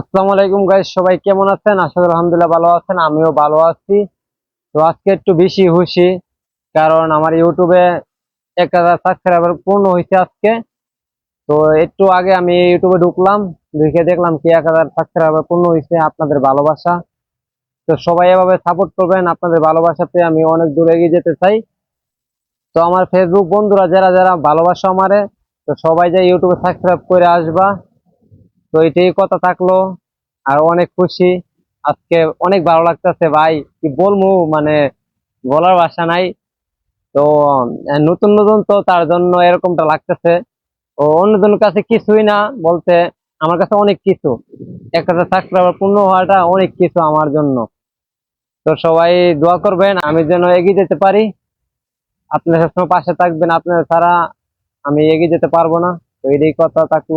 আসসালামু আলাইকুম গাইস সবাই কেমন আছেন? করি আলহামদুলিল্লাহ ভালো আছেন, আমিও ভালো আছি। তো আজকে একটু বেশি খুশি, কারণ আমার ইউটিউবে এক হাজার সাবস্ক্রাইবার পূর্ণ হয়েছে আজকে। তো একটু আগে আমি ইউটিউবে ঢুকলাম ঢুকে দেখলাম কি এক হাজার সাবস্ক্রাইবার পূর্ণ হয়েছে, আপনাদের ভালোবাসা। তো সবাই এভাবে সাপোর্ট করবেন, আপনাদের ভালোবাসাতে আমি অনেক দূর এগিয়ে যেতে চাই। তো আমার ফেসবুক বন্ধুরা, যারা যারা ভালোবাসা আমারে, তো সবাই যে ইউটিউবে সাবস্ক্রাইব করে আসবা। তো এটাই কথা থাকল, আর অনেক খুশি। আজকে অনেক ভালো লাগতেছে ভাই, কি বলব মানে বলার ভাষা নাই। তো নতুন নতুন তো তার জন্য এরকমটা লাগতেছে। ও অন্যজনের কাছে কিছুই না বলতে, আমার কাছে অনেক কিছু। একটা সাবস্ক্রাইবার পূর্ণ হওয়াটা অনেক কিছু আমার জন্য। তো সবাই দোয়া করবেন, আমি যেন এগিয়ে যেতে পারি। আপনার সবসময় পাশে থাকবেন, আপনার ছাড়া আমি এগিয়ে যেতে পারব না। তো এটাই কথা থাকল।